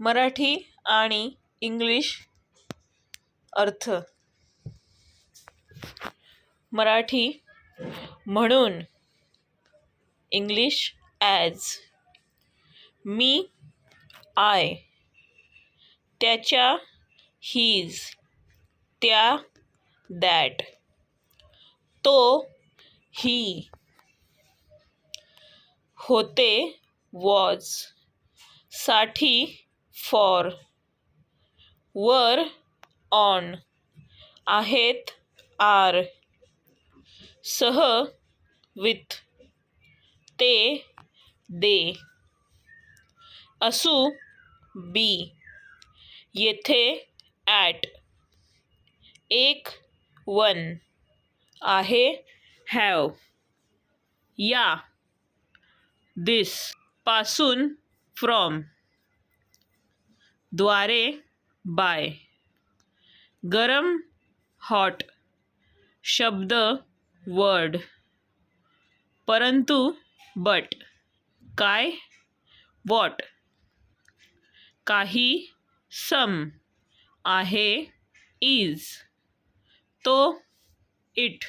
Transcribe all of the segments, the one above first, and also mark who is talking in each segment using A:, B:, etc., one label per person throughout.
A: मराठी आणि इंग्लिश अर्थ. मराठी म्हणून इंग्लिश ॲज मी आय त्याच्या हीज त्या दॅट तो ही होते वॉजसाठी फॉर वर ऑन आहेत आर. सह विथ ते दे. असू बी. येथे ॲट एक वन आहे. हॅव या. दिसपासून फ्रॉम द्वारे बाय. गरम हॉट शब्द वर्ड परंतु बट काय? वॉट काही सम आहे इज तो इट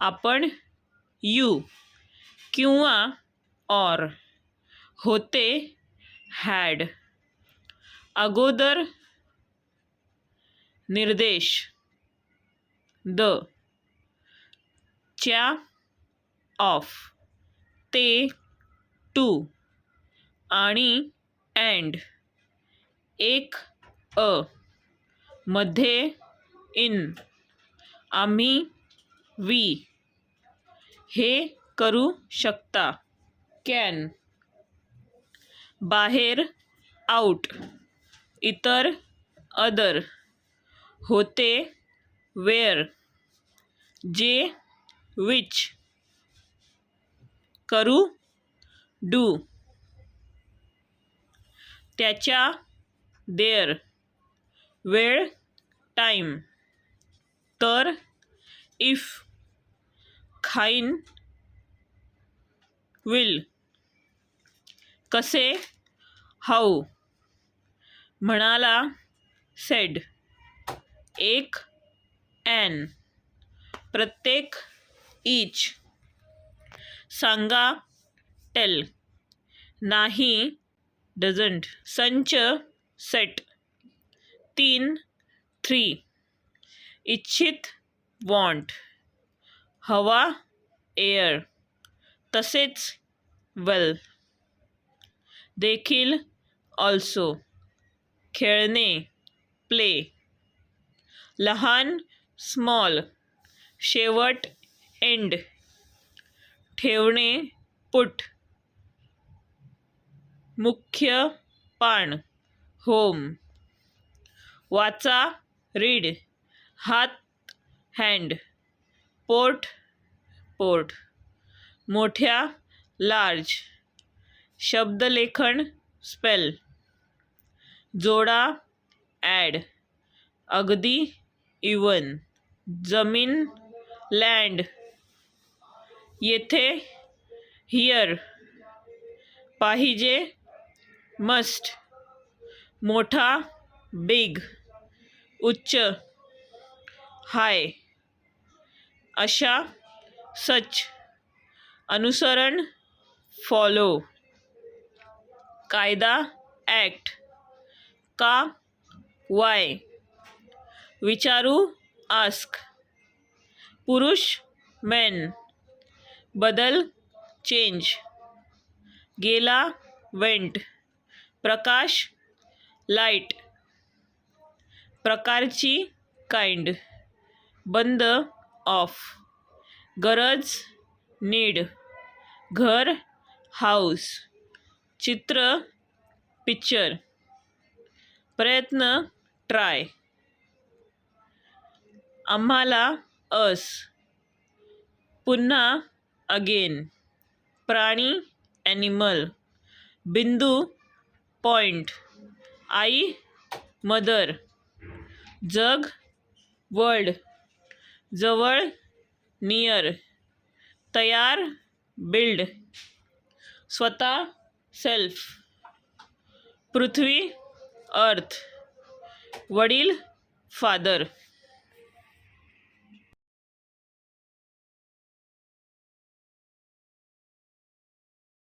A: आपण यू किंवा ऑर होते हॅड अगोदर निर्देश द च्या ऑफ ते टू आणि अँड एक अ मध्ये इन आम्ही वी हे करू शकता. कॅन. बाहेर आउट इतर अदर होते वेअर जे विच करू डू त्याच्या देअर वेळ टाईम तर इफ़ खाईन विल कसे हाऊ म्हणाला सेड. एक ॲन प्रत्येक इच सांगा टेल. नाही डझंट. संच सेट. तीन थ्री. इच्छित वॉन्ट. हवा एअर. तसेच वेल. देखील ऑल्सो. खेळणे प्ले लहान स्मॉल शेवट एंड ठेवणे पुट मुख्य पान होम वाचा रीड हात हँड पोर्ट पोर्ट मोठ्या लार्ज शब्दलेखन स्पेल जोडा ॲड. अगदी इवन जमीन लँड येथे हियर पाहिजे मस्ट मोठा बिग उच्च हाय अशा सच अनुसरण फॉलो कायदा ॲक्ट का वाय? विचारू, आस्क. पुरुष, मैन. बदल, चेंज. गेला, वेंट. प्रकाश लाईट प्रकारची, काइंड. बंद, ऑफ़. गरज, नीड. घर हाउस चित्र, पिक्चर. प्रयत्न ट्राय. आम्हाला अस. पुन्हा अगेन. प्राणी ॲनिमल बिंदू पॉइंट आई मदर जग वर्ल्ड जवळ नियर तयार बिल्ड स्वतः सेल्फ पृथ्वी अर्थ. वडील फादर.